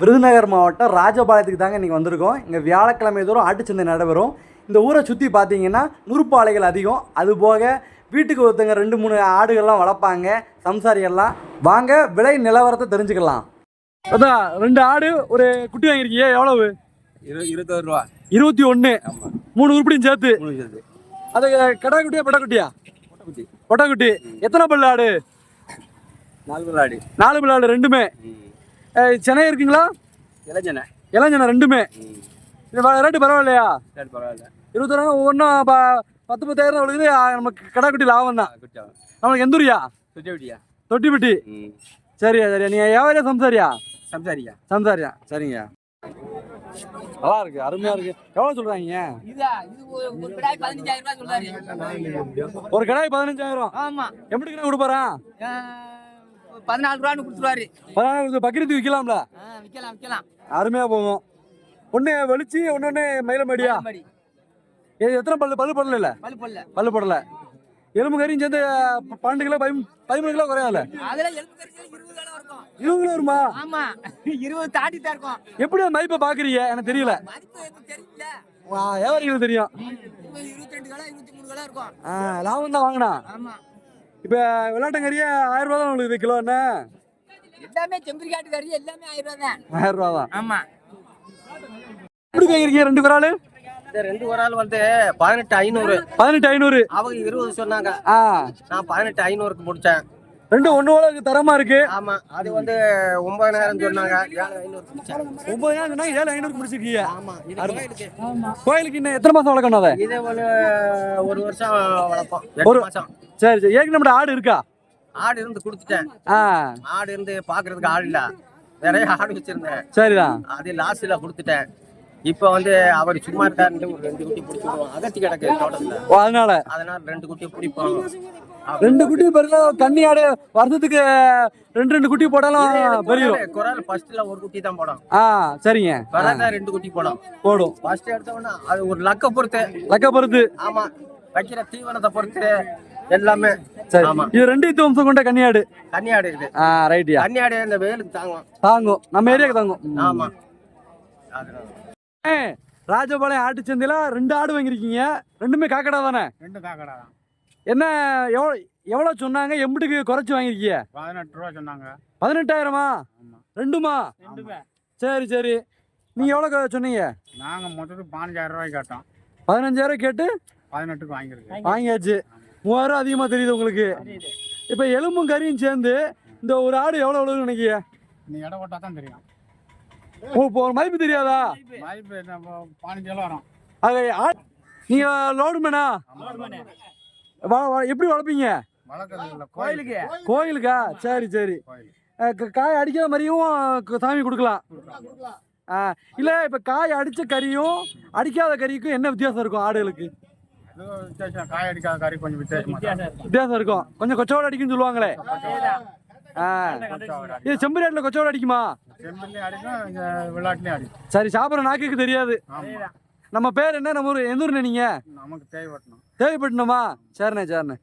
விருதுநகர் மாவட்டம் ராஜபாளையத்துக்கு தாங்க இன்றைக்கி வந்திருக்கோம். இங்கே வியாழக்கிழமை தோறும் ஆட்டுச்சந்தை நடைபெறும். இந்த ஊரை சுற்றி பார்த்தீங்கன்னா நுறுப்பாலைகள் அதிகம். அதுபோக வீட்டுக்கு ஒருத்தங்க ரெண்டு மூணு ஆடுகள்லாம் வளர்ப்பாங்க சம்சாரிகள்லாம். வாங்க விலை நிலவரத்தை தெரிஞ்சுக்கலாம். அதான் ரெண்டு ஆடு ஒரு குட்டி வாங்கியிருக்கீங்க எவ்வளவு? இரு இருபத்தோரு ரூபா. இருபத்தி ஒன்று மூணு உருப்படியும் சேர்த்து. அது கடா குட்டியா பட்டா குட்டியா முட்டைக்குட்டி பொட்டா குட்டி எத்தனை பல்லு ஆடு? நாலு விளாடி நாலு பல்லு ஆடு ரெண்டுமே. சென்னை இருக்குங்களா? இளைஞனே இளஞ்சனை ரெண்டுமே. இது ரேட்டு பரவாயில்லையா? சரி பரவாயில்ல. இருபத்தொரு ஒவ்வொன்றும் ப பத்து பத்தாயிரம் ஆ, நமக்கு கடாக்குட்டி லாபம் தான். நம்மளுக்கு எந்த ஊரியா? குட்டி குட்டியா தொட்டிப்பட்டி சரியா சரியா. நீங்கள் வியாபாரியா சம்சாரியா? சம்சாரியா. சம்சாரியா. சரிங்க. நல்லா இருக்கு அருமையா இருக்கு. எவ்வளோ சொல்றாங்க? இதா இது ஒரு கடாய் பதினஞ்சாயிரம் ரூபாய் சொல்றாரு. ஒரு கடாய் பதினஞ்சாயிரம். ஆமா. எப்படி கிலோ கொடுப்பாரான் அஹ் பதினாலு ரூபான்னு கொடுத்துருவாரு. பதினாறு பக்கிரத்து விற்கலாம்ல? ஆ, விக்கலாம் விக்கலாம் அருமையா போகும். ஒன்று வெளிச்சு ஒன்று ஒன்று மயில மடியா மடி இது எத்தனை பல்லு பல்லு படல இல்லை பல்லு பல்ல பல்லு படல. எலும்பு கறியும் சேர்ந்து பன்னெண்டு கிலோ பதிமூணு பதிமூணு கிலோ குறையாதுல? இருபது கிலோ வருமா? ஆமா. இருபது தாண்டி தான் இருக்கும். எப்படி மதிப்பை பாக்குறீங்க? எனக்கு தெரியல. வியாபாரிகளுக்கு தெரியும்? லாபம் தான் வாங்கினா. ஆமா. இப்போ விளையாட்டங்கறியே ஆயிரம் ரூபா தான் உங்களுக்கு கிலோ என்ன? எல்லாமே செம்பரிக்காட்டு கறி எல்லாமே ஆயிரம் ரூபாய் தான். ஆயிரம் ரூபா தான். ஆமா. எப்படி வாங்கிருக்கீங்க ரெண்டு இந்த ரெண்டு ஒரு ஆள் வந்து பதினெட்டு ஐநூறு. பதினெட்டு ஐநூறு. அவங்க இருபது சொன்னாங்க. ஆ. நான் பதினெட்டு ஐநூறுக்கு முடிச்சேன். ரெண்டு இருக்கு, தரமா இருக்கு. ஆமா. அது வந்து ஒன்பதாயிரம் சொன்னாங்க. ஏழு ஐநூறு முடிச்சேன். ஒன்பதாயிரம் சொன்னா ஏழு ஐநூறுக்கு முடிச்சிருக்கீங்க. ஆமா. இது கோயிலுக்கு. கோயிலுக்கு இன்னும் எத்தனை மாசம் வளர்க்கணும் அதை? இது ஒரு ஒரு வருஷம் வளர்ப்போம். ஒரு- மாசம். சரி சரி. ஏற்கனவே நம்மட ஆடு இருக்கா? ஆடு இருந்து கொடுத்துட்டேன். ஆ. ஆடு இருந்து பாக்குறதுக்கு ஆள் இல்ல. நிறைய ஆடு வச்சிருந்தேன். சரிதான் அது லாஸ்ட்ல கொடுத்துட்டேன். இப்போ வந்து அவர் சும்மா இருக்காருன்ட்டு ஒரு ரெண்டு குட்டி பிடிச்சிடுவோம் அகத்தி கிடக்கு தோட்டத்துல. ஓ அதனால? அதனால ரெண்டு குட்டி பிடிப்போம். ரெண்டு குட்டி பிறகு கன்னி ஆடு வருஷத்துக்கு ரெண்டு ரெண்டு குட்டி போட்டாலும் பெரியும் குரல் ஃபர்ஸ்ட்ல ஒரு குட்டி தான் போடும். ஆ சரிங்க. பிறகு ரெண்டு குட்டி போடும். போடும். ஃபர்ஸ்ட் எடுத்தவொடனே அது ஒரு லக்க பொறுத்து. லக்க பொறுத்து. ஆமா. வைக்கிற தீவனத்தை பொறுத்து. எல்லாமே சரி. இது ரெண்டு இத்து வம்சம் கொண்ட கன்னியாடு. கன்னியாடு இருக்குது ஆ ரைட்டியா கன்னியாடு இந்த வெயிலுக்கு தாங்கும். தாங்கும். நம்ம ஏரியாவுக்கு தாங்கும். ஆமா. ஏ, ராஜபாளையம் ஆட்டு சந்தையில ரெண்டு ஆடு வாங்கியிருக்கீங்க. ரெண்டுமே காக்கடா தானே? ரெண்டு காக்கடா தான். என்ன எவ்வளோ எவ்வளோ சொன்னாங்க? எம்பிட்டுக்கு குறைச்சி வாங்கியிருக்கீங்க? பதினெட்டு ரூபா சொன்னாங்க. பதினெட்டாயிரமா. ரெண்டுமா? ரெண்டுமே. சரி சரி. நீங்கள் எவ்வளோ சொன்னீங்க? நாங்கள் மொத்தத்துக்கு பதினஞ்சாயிரம் ரூபாய்க்கு கேட்டோம். பதினஞ்சாயிரம் கேட்டு பதினெட்டுக்கு வாங்கியிருக்கு. வாங்கியாச்சு. மூவாயிரம் அதிகமாக தெரியுது உங்களுக்கு. இப்போ எலும்பும் கறியும் சேர்ந்து இந்த ஒரு ஆடு எவ்வளோ எவ்வளோ நினைக்கிய நீ இடம் போட்டா தான் தெரியும். ஓ இப்போ ஒரு மதிப்பு தெரியாதா? மதிப்பு. பதினஞ்சு வரும். அது ஆ- நீங்க லோடு மேனா? வ- வ- எப்படி வளர்ப்பீங்க? கோயிலுக்கு. கோயிலுக்கா? சரி சரி. காய் அடிக்காத மாதிரியும் சாமி கொடுக்கலாம். இல்ல இப்ப காய் அடிச்ச கறியும் அடிக்காத கறிக்கும் என்ன வித்தியாசம் இருக்கும் ஆடுகளுக்கு? காய் அடிக்காத கறி கொஞ்சம் வித்தியாசமா இருக்கும். வித்தியாசம் இருக்கும் கொஞ்சம் கொச்சோட அடிக்கும்னு சொல்லுவாங்களே. இது கொச்சோட அடிக்குமா செம்பிள்ளையும் அடிக்கும்? சரி சாப்பிட்ற நாக்குக்கு தெரியாது. நம்ம பேர் என்ன? நம்ம ஊர் எந்த ஊர்ண்ணே நீங்க? நமக்கு தேவைப்பட்டணும் தேவைப்பட்டணுமா சரிண்ணே சரிண்ணே.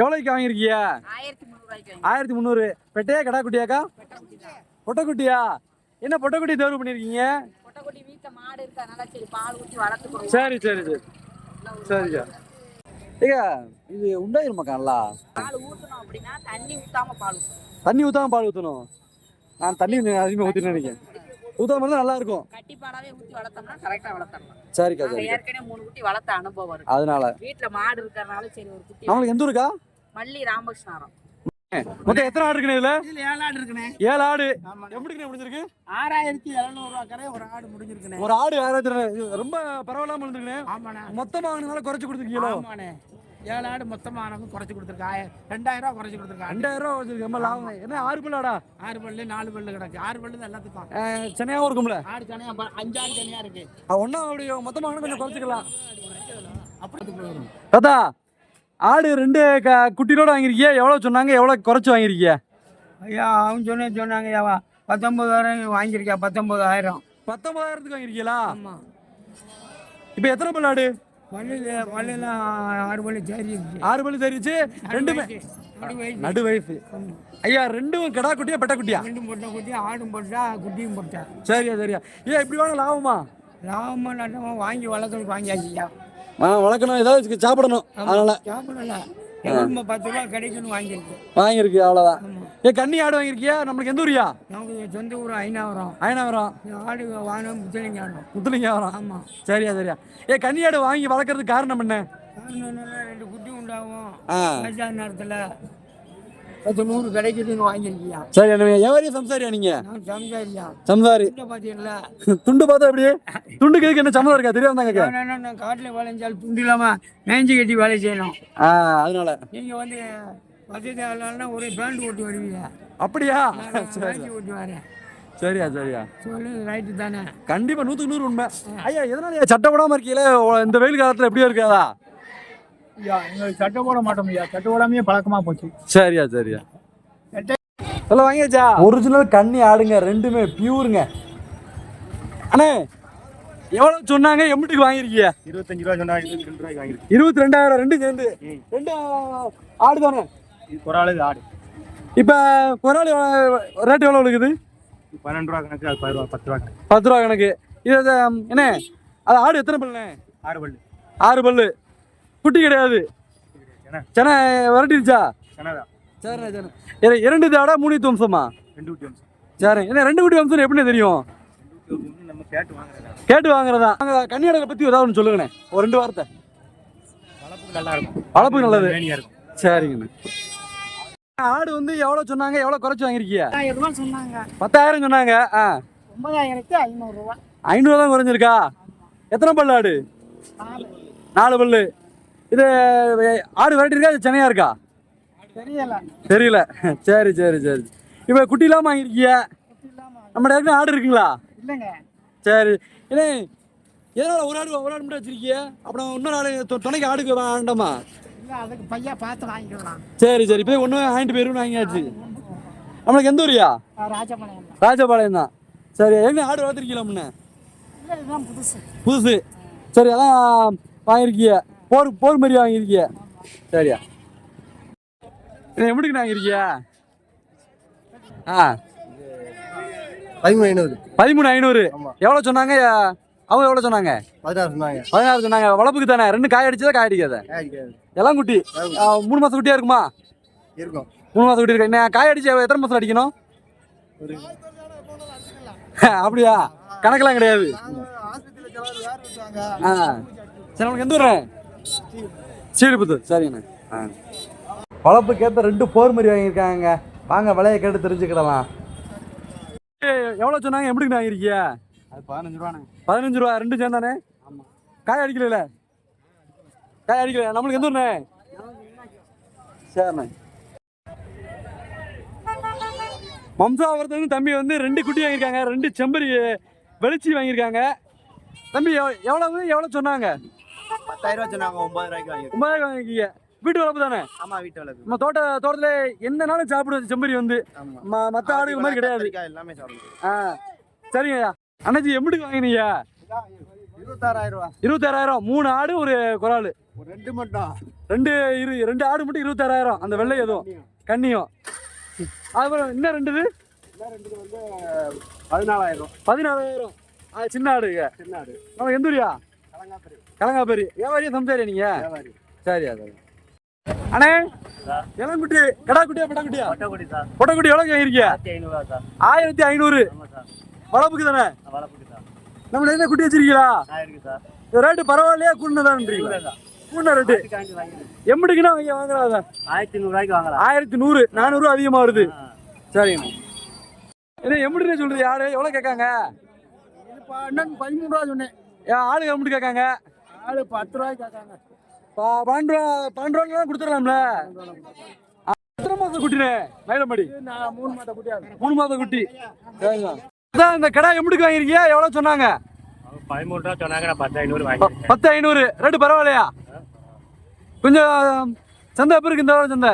எவ்வளோக்கு முந்நூறுவாய்க்கு ஆயிரத்தி முந்நூறு. பெட்டையா கடா குட்டியாக்கா பொட்டைக்குட்டியா? என்ன பொட்டைக்குட்டி தேர்வு பண்ணியிருக்கீங்க? கொட்டக்குட்டி வீட்டுல மாடு இருக்கு அதனால சரி பால் ஊற்றி வளர்த்துக்கிறோம் சரி சரி சரி. சரிக்கா ஏங்க இது உண்டாயிருமாக்கா நல்லா பால் ஊற்றணும் அப்படின்னா தண்ணி ஊத்தாம பால் தண்ணி ஊத்தாம பால் ஊற்றணும் நான் தண்ணி அதிகமாக ஊற்றினு நினைக்கிறேன். ஊற்றாம இருந்தால் நல்லா இருக்கும். கட்டி பாலாவே ஊற்றி வளர்த்தோம்னா கரெக்டாக வளர்த்தரலாம். சரிக்கா சரிக்கா. ஏற்கனவே மூணு குட்டி வளர்த்த அனுபவம் இருக்கு. அதனால. வீட்டுல மாடு இருக்கிறனால சரி ஒரு குட்டி நம்மளுக்கு எந்த ஊருக்கா? மல்லி ராமகிருஷ்ணாரம். மொத்தம் எத்தனை ஆடு இருக்குண்ணே இதுல? ஏழு ஆடு இருக்குண்ணே. ஏழு ஆடு. எப்படிண்ணே முடிஞ்சிருக்கு? ஆறாயிரத்தி எழுநூறுவா கரை ஒரு ஆடு முடிஞ்சிருக்குண்ணே. ஒரு ஆடு ஆயிரத்தி இது ரொம்ப பரவாயில்லாம இருந்துருக்குண்ணே. ஆமாண்ணே. மொத்தமாக வாங்கினால குறைச்சி கொடுத்துருக்கீங்களோ? ஆமாண்ணே. ஏழு ஆடு மொத்தமாக ஆனது குறைச்சி கொடுத்துருக்கா. ரெண்டாயிரம் ரூபா குறைச்சி கொடுத்துருக்கா ரெண்டாயிரம் ரூபா வச்சிருக்கு ரொம்ப லாபம். என்ன ஆறு பல்லாடா ஆறு பல்லு நாலு பல்லு கிடக்கு. ஆறு பல்லு தான் எல்லாத்துக்கும் சென்னையாகவும் இருக்கும்ல? ஆடு தனியா ப- அஞ்சு ஆடு தனியா இருக்கு ஒன்றா அப்படி மொத்தமாக கொஞ்சம் குறைச்சிக்கலாம். அப்படி தாத்தா ஆடு ரெண்டு க குட்டியோட வாங்கியிருக்கிய. எவ்வளோ சொன்னாங்க? எவ்வளோ குறைச்சி வாங்கியிருக்கிய? ஐயா அவன் சொன்ன சொன்னாங்க ஐயாவா பத்தொன்பதாயிரம் வாங்கியிருக்கா பத்தொன்பதாயிரம். பத்தொன்பதாயிரத்துக்கு வாங்கியிருக்கீங்களா? ஆமாம் இப்போ எத்தனை பல் ஆடு? பல்லில் பல்லெல்லாம் ஆறு பல்லு சரி ஆறு பல்லு தெரிஞ்சு ரெண்டுமே நடு வயசு ஐயா ரெண்டும் கிடா குட்டியா பெட்ட குட்டியா? ரெண்டும் போட்டா குட்டி ஆடும் போட்டா குட்டியும் போட்டா. சரியா சரியா. ஏன் இப்படி வேணும் லாபமா? லாபமாக நட்டமாக வாங்கி வளர்க்கணும் வாங்கியாச்சியா வளர்க்கணும். ஏதாவது சாப்பிடணும். அதனால. பத்து ரூபா கிடைக்குன்னு வாங்கியிருக்கு. வாங்கியிருக்கு அவ்வளோதான் ஏ கன்னி ஆடு வாங்கியிருக்கியா? நம்மளுக்கு எந்த ஊரியா நமக்கு சொந்த ஊர் ஐநாவரம். இந்த ஆடு வாங்கணும் முத்தலிங்க ஆடும் முத்துலிங்காவரம் ஆமாம் சரியா சரியா. ஏ கன்னி ஆடு வாங்கி வளர்க்கறதுக்கு காரணம் என்ன? ரெண்டு குட்டி உண்டாகும். ஆ. நேரத்தில். பத்து நூறு கிடைக்குதுன்னு வாங்கியிருக்கியா? சரி என்ன எவரையும் சம்சாரியா நீங்க? நான் சம்சாரியா. சம்சாரி. பார்த்தீங்களா? துண்டு பார்த்தா எப்படி? துண்டுக்கு எதுக்கு என்ன சம்மதம் இருக்கா? தெரியாம தாங்க நான் காட்டில் வேலைஞ்சால் துண்டு இல்லாமல் மேய்ஞ்சி கட்டி வேலை செய்யணும். அதனால. நீங்கள் வந்து வசதி ஒரே பேண்ட் ஓட்டி வருவீங்க. அப்படியா? ஓட்டி வரேன். சரியா சரியா. ரைட்டு தானே. கண்டிப்பா நூத்துக்கு நூறு உண்மை. ஐயா எதனால சட்டை போடாம இருக்கீங்களே? இந்த வெயில் காலத்துல எப்படியா இருக்காதா ஐயா எங்களுக்கு சட்டை போட மாட்டோம் ஐயா. சட்டை போடாமையே பழக்கமா போச்சு. சரியா சரியா. சொல்ல வாங்கியாச்சா? ஒரிஜினல் கன்னி ஆடுங்க ரெண்டுமே பியூருங்க அண்ணே எவ்வளவு சொன்னாங்க? எம்பிட்டுக்கு வாங்கியிருக்கீங்க இருபத்தஞ்சு ரூபா சொன்னா இருபத்தி ரெண்டு ரூபாய்க்கு வாங்கிருக்கு இருபத்தி ரெண்டாயிரம் ரெண்டும் சேர்ந்து ரெண்டு ஆடு தானே? ஆளுக்கு ஆடு. இப்போ குராலி ரேட் எவ்வளோ இருக்குது பன்னெண்டு ரூபா கணக்கு அது பத்து ரூபா பத்து ரூபா கணக்கு. பத்து ரூபா கணக்கு. இது என்ன? அது ஆடு எத்தனை பல்லுண்ணே? ஆறு பல்லு. ஆறு பல்லு. குட்டி கிடையாது? சென்னை விரட்டிருச்சா? சரிண்ணே சரிண்ணே. இரண்டு தாடா மூணு வம்சமா ரெண்டு குட்டி வம்சம் சரி என்ன ரெண்டு குட்டி வம்சம் எப்படின்னு தெரியும்? குட்டி வாங்குறதா? நாங்கள் கன்னியாடலை பற்றி ஏதாவது ஒன்று சொல்லுங்கண்ணே. ஒரு ரெண்டு வார்த்தை. வளர்ப்புக்கு நல்லா இருக்கும். வளர்ப்புக்கு நல்லது. சரிங்கண்ணே. ஆடு வந்து எவ்வளோ சொன்னாங்க? எவ்வளோ குறைச்சி சொன்னாங்க. பத்தாயிரம் சொன்னாங்க. ஆ. ஒன்பதாயிரத்து ஐநூறுரூவா ஐநூறு தான் குறைஞ்சிருக்கா? எத்தனை பல்லு ஆடு? நாலு பல்லு. இது ஆடு விரட்டி இருக்கா? இது சென்னையா இருக்கா? தெரியல. தெரியல. சரி சரி சரி. இப்போ குட்டி இல்லாமல் வாங்கியிருக்கிய? நம்ம ஏற்கனவே ஆடு இருக்குங்களா? இல்லைங்க. சரி. என்ன எதனால் ஒரு ஆடு ஒரு ஆடு மட்டும் வச்சிருக்கிய? அப்புறம் இன்னொரு ஆடு துணைக்கு ஆடுக்கு வேண்டாமா இல்லை அதுக்கு பையன் பார்த்து வாங்கிக்கலாம். சரி சரி. இப்போ ஒன்று வாங்கிட்டு போயிருன்னு வாங்கியாச்சு. நம்மளுக்கு எந்த ஊரியா? ராஜபாளையம் ராஜபாளையம் தான். சரி எங்க ஆடு வளர்த்துருக்கீங்களா முன்ன? இல்லை புதுசு. புதுசு. சரி அதான் வாங்கியிருக்கிய. போர் போர் மாதிரி வாங்கியிருக்கிய. சரியா. எப்படிக்கு வாங்கியிருக்கிய? ஆ. பதிமூணு ஐநூறு. பதிமூணு ஐநூறு. எவ்வளோ சொன்னாங்க? அவங்க எவ்வளோ சொன்னாங்க? பதினாறு சொன்னாங்க. பதினாறு சொன்னாங்க. வளர்ப்புக்கு தானே? ரெண்டு காய் அடிச்சதா காய் அடிக்காத? எல்லாம் குட்டி. மூணு மாதம் குட்டியா இருக்குமா? இருக்கும். மூணு மாதம் குட்டி இருக்கு? என்ன காய் அடிச்சு எத்தனை மாதம் அடிக்கணும்? அப்படியா? கணக்கெல்லாம் கிடையாது. ஆ. சரி உனக்கு எந்த ஊர்? சீடுபுத்தூர் சரிங்கண்ணே. ஆ. வளர்ப்புக்கேற்ற ரெண்டு போர் மாதிரி வாங்கியிருக்காங்க. வாங்க விலையை கேட்டு தெரிஞ்சுக்கிடலாம். எவ்வளோ சொன்னாங்க? எப்படிங்க வாங்கியிருக்கிய அது பதினஞ்சு ரூபாண்ணே. பதினஞ்சு ரூபா ரெண்டு சேர்ந்தானே? காய் அடிக்கல காய் அடிக்கல நம்மளுக்கு எந்த ஊர்ண்ணே? சரிண்ணே. மம்சாவரத்துலேருந்து தம்பி வந்து ரெண்டு குட்டி வாங்கியிருக்காங்க ரெண்டு செம்பரி வெளிச்சி வாங்கியிருக்காங்க. தம்பி எவ்- எவ்வளவு எவ்வளோ சொன்னாங்க? பத்தாயிரம் ரூபா சொன்னாங்க ஒன்பது ரூபாய்க்கு வாங்கிருக்கோம் ஒன்பதாயிரம் வாங்கிருக்கீங்க. வீட்டு வளர்ப்பு தானே? ஆமா வீட்டு வளர்ப்பு. நம்ம தோட்ட தோட்டத்தில் எந்த நாளும் சாப்பிடுவது செம்பரி வந்து. மற்ற ஆடுகள் மாதிரி கிடையாது. எல்லாமே சாப்பிடுவோம். ஆ சரிங்கய்யா அண்ணாச்சி எப்படிக்கு வாங்கினீங்க? இருபத்தாறாயிரம் ரூபா. இருபத்தாறாயிரம். மூணு ஆடு ஒரு ஒரு ரெண்டு மட்டும். ரெண்டு இரு ரெண்டு ஆடு மட்டும் இருபத்தாறாயிரம். அந்த வெள்ளை எதுவும் கண்ணியும். அதுக்கப்புறம் இன்னும் ரெண்டுது? பதினாலாயிரம். பதினாலாயிரம். சின்ன ஆடுங்க. சின்ன ஆடு. நம்ம எந்த கலங்காப்பேரி வியாபாரியா சம்சாரியா நீங்க? சரியா சரி அண்ணே இளங்குட்டி கடா குட்டியா பட்டா குட்டியா பட்டக்குடி சார் பொட்டக்குட்டி எவ்வளோ வாங்கியிருக்கிய ஆயிரத்தி ஐநூறு வளர்ப்புக்கு தானே. வளர்ப்புடி சார். நம்ம என்ன குட்டி வச்சிருக்கீங்களா? ரேட்டு பரவாயில்லையா? கூடதான்றீங்களா கூட ரேட்டு காண்டி வாங்கி எம்பிட்டுக்குன்னா வாங்கி வாங்குறாங்க ஆயிரத்தி நூறுரூவாய்க்கு வாங்கலாம். ஆயிரத்தி நூறு நானூறு அதிகமாக வருது சரிங்க என்ன எம்பிட்டு சொல்றது யாரு? எவ்வளோ கேட்காங்க? பதிமூணு ரூபா சொன்னேன். ஆளுங்க எம்பிட்டு கேட்காங்க? ஆளு பத்து ரூபாய்க்கு கேட்காங்க. ப- பன்னெண்டு ரூபா பன்னெண்டு ரூபாய்க்கு கொடுத்துடலாம்ல? எத்தனை மாதம் குட்டினே? மயிலம்படி. நான் மூணு மாதம் குட்டியாக மூணு மாதம் குட்டி. சரிங்க. அதான் இந்த கடை எம்பிட்டுக்கு வாங்கியிருக்கியா எவ்வளோ சொன்னாங்க? பதிமூணு ரூபா சொன்னாங்க நான் பத்து ஐநூறு வாங்கிட்டேன் பத்து ஐநூறு. ரேட்டு பரவாயில்லையா? கொஞ்சம் சந்தை எப்போ இருக்கு இந்த வாரம் சந்தை?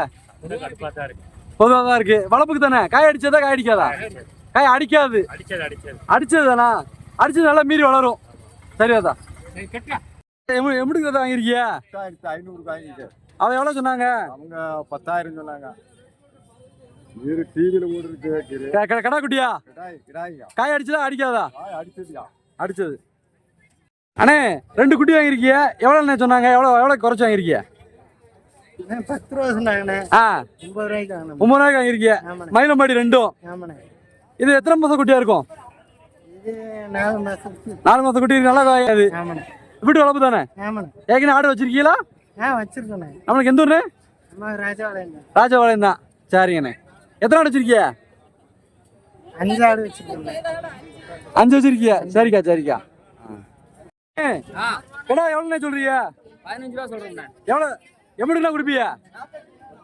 கடுப்பாக தான் இருக்கு. பொதுவாக தான் இருக்கு. வளர்ப்புக்கு தானே? காய் அடிச்சதா காய் அடிக்காதா? காய் அடிக்காது. அடிச்சது தானா? அடிச்சது நல்லா மீறி வளரும். சரியாதா கெட்டியா எப்படி கிட்ட வாங்கியிருக்கிய? எட்டாயிரத்தி ஐநூறு வாங்கிட்டு அவன் எவ்வளோ சொன்னாங்க? அவங்க பத்தாயிரம் சொன்னாங்க. டிவியில் க- கடா குட்டியா? காய் அடிச்சதா அடிக்காதா? அடிச்சதுயா? அடிச்சது. அண்ணே ரெண்டு குட்டி வாங்கியிருக்கிய? எவ்வளோண்ணே சொன்னாங்க? எவ்வளோ எவ்வளோ குறைச்சி வாங்கியிருக்கிய? பத்து ரூபா சொன்னாங்கண்ணே ஆ. ரூபாய்க்கு ஒம்பது ரூபாய்க்கு வாங்கியிருக்கிய? ஆமாண்ணே. மயிலம்பாடி ரெண்டும். இது எத்தனை மாதம் குட்டியா இருக்கும்? நாலு மாதம் குட்டி இருக்கு, நல்லா காயாது. வீட்டு வளர்ப்பு தானே? ஏற்கனவே ஆடு வச்சிருக்கீங்களா? ஆ வச்சிருக்கோண்ணே. நம்மளுக்கு எந்த ஊர்ண்ணே? அம்மா ராஜாவாளையம் ராஜபாளையம் தான். சரிங்கண்ணே. எத்தனை ஆடு வச்சிருக்கிய? அஞ்சு ஆடு வச்சிருக்கோண்ணே அஞ்சு வச்சிருக்கிய? சரிக்கா சரிக்கா. கடா எவ்வளோண்ணே சொல்றீங்க? பதினஞ்சு ரூபா சொல்றேன் எவ்வளோ எப்படிண்ணா கொடுப்பீங்க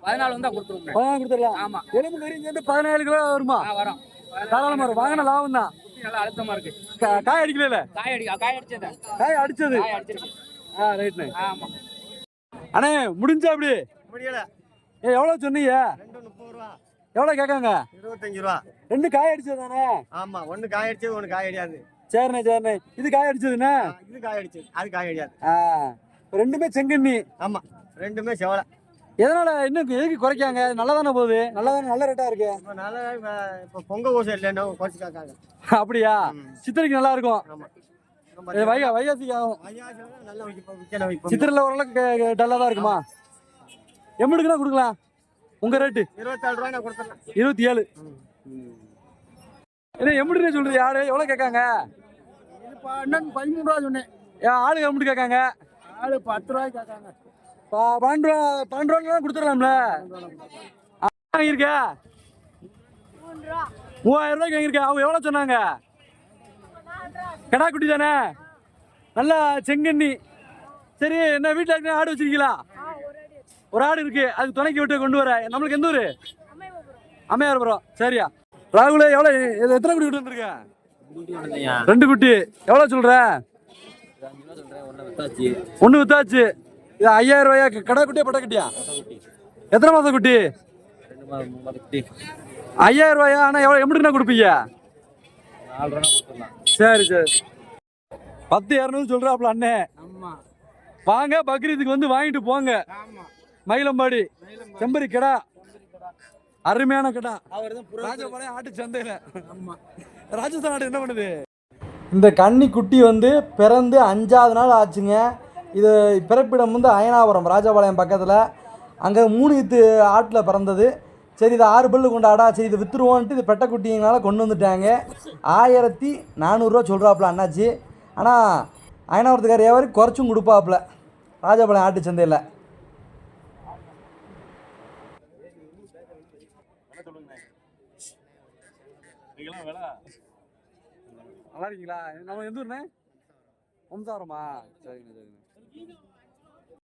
பதினாலு வந்தா கொடுத்துருவோம் பதினாறு கொடுத்துடலாம். ஆமா. எலும்பு கறி இங்க இருந்து பதினேழு கிலோ வருமா? வரோம். தாராளமா வரும். வாங்கின லாபம் தான் நல்லா அழுத்தமா இருக்கு. காய் அடிக்கல காய் அடி காய் அடிச்சதா? காய் அடிச்சது? காய் அடிச்சிருக்கு. ஆ ரைட்ண்ணே ஆமா. அண்ணே முடிஞ்சா அப்படி முடியல. ஏ எவ்வளோ சொன்னீங்க? ரெண்டு முப்பது ரூபா எவ்வளோ கேட்காங்க? இருபத்தஞ்சு ரூபா ரெண்டு காய் அடிச்சது தானே ஆமா ஒன்று காய் அடிச்சது ஒன்று காய் அடியாது. சரிண்ணே சரிண்ணே. இது காய் அடிச்சதுண்ணே? இது காய் அடிச்சது அது காய் அடியாது. ஆ ரெண்டுமே செங்கண்ணி. ஆமா ரெண்டுமே செவலை. எதனால இன்னும் எதுக்கு குறைக்காங்க? நல்லா தானே போகுது நல்லா தானே நல்ல ரேட்டா இருக்கு. இப்போ பொங்க ஊசை இல்லைன்னா குறைச்சி காக்காங்க அப்படியா? சித்திரைக்கு நல்லா. இருக்கும் வைகா வைகாசிக்கு ஆகும். சித்திரையில் ஓரளவுக்கு டல்லாக தான் இருக்குமா? எம்முடுக்குனா கொடுக்கலாம். உங்க ரேட்டு இருபத்தாறு ரூபாய் கொடுத்துறேன் இருபத்தி ஏழு. என்ன எம்முடுனே சொல்றது யாரு எவ்வளோ கேட்காங்க? பதிமூணு ரூபா சொன்னேன். ஆளு எம்முடு கேட்காங்க? ஆளு பத்து ரூபாய்க்கு கேட்காங்க. பன்னெண்டு ரூபா பன்னெண்டு ரூபா கொடுத்துடலாம்ல? ஆ, வாங்கியிருக்க? மூவாயிரம் ரூபாய்க்கு வாங்கியிருக்க. அவங்க எவ்வளோ சொன்னாங்க? கடா தானே? நல்லா செங்கண்ணி. சரி என்ன வீட்டில் இருக்க ஆடு வச்சிருக்கீங்களா? ஒரு ஆடு இருக்கு. அது துணைக்கு விட்டு கொண்டு வர. நம்மளுக்கு எந்த ஊர்? அம்மையார்புரம். சரியா. ராகுல எவ்வளோ இது எத்தனை குட்டி விட்டு வந்திருக்க? ரெண்டு குட்டி. எவ்வளோ சொல்கிற ஒன்று வித்தாச்சு. இது ஐயாயிரம் ரூபாயா? கடை குட்டியா பட்டை குட்டியா? எத்தனை மாதம் குட்டி? ஐயாயிரம் ரூபாயா? ஆனால் எவ்வளோ எப்படிண்ணா கொடுப்பீங்க? சரி சரி. பத்து இரநூறு சொல்றாப்ல அண்ணே. வாங்க பக்ரீத்துக்கு வந்து வாங்கிட்டு போங்க. மயிலம்பாடி செம்பரி கடா. அருமையான கடா. ராஜபாளையம் ஆட்டு சந்தையில. ராஜஸ்தான் ஆடு என்ன பண்ணுது? இந்த கன்னி குட்டி வந்து பிறந்து அஞ்சாவது நாள் ஆச்சுங்க. இது பிறப்பிடம் வந்து அயனாபுரம் ராஜபாளையம் பக்கத்தில். அங்கே மூணு இத்து ஆட்டில் பிறந்தது. சரி இது ஆறு பல்லு கொண்டாடா சரி இது விற்றுருவோன்ட்டு இது பெட்டக்குட்டிங்கனால கொண்டு வந்துட்டாங்க. ஆயிரத்தி நானூறுரூவா சொல்கிறாப்புல அண்ணாச்சி. ஆனால் அயனாபுரத்துக்கார ஏவரி குறைச்சும் கொடுப்பாப்புல ராஜபாளையம் ஆட்டு சந்தையில். நல்லா இருக்கீங்களா? நம்ம எந்த ஊர்ண்ணே? ஒம்சாரமா சரிங்க. சரிங்க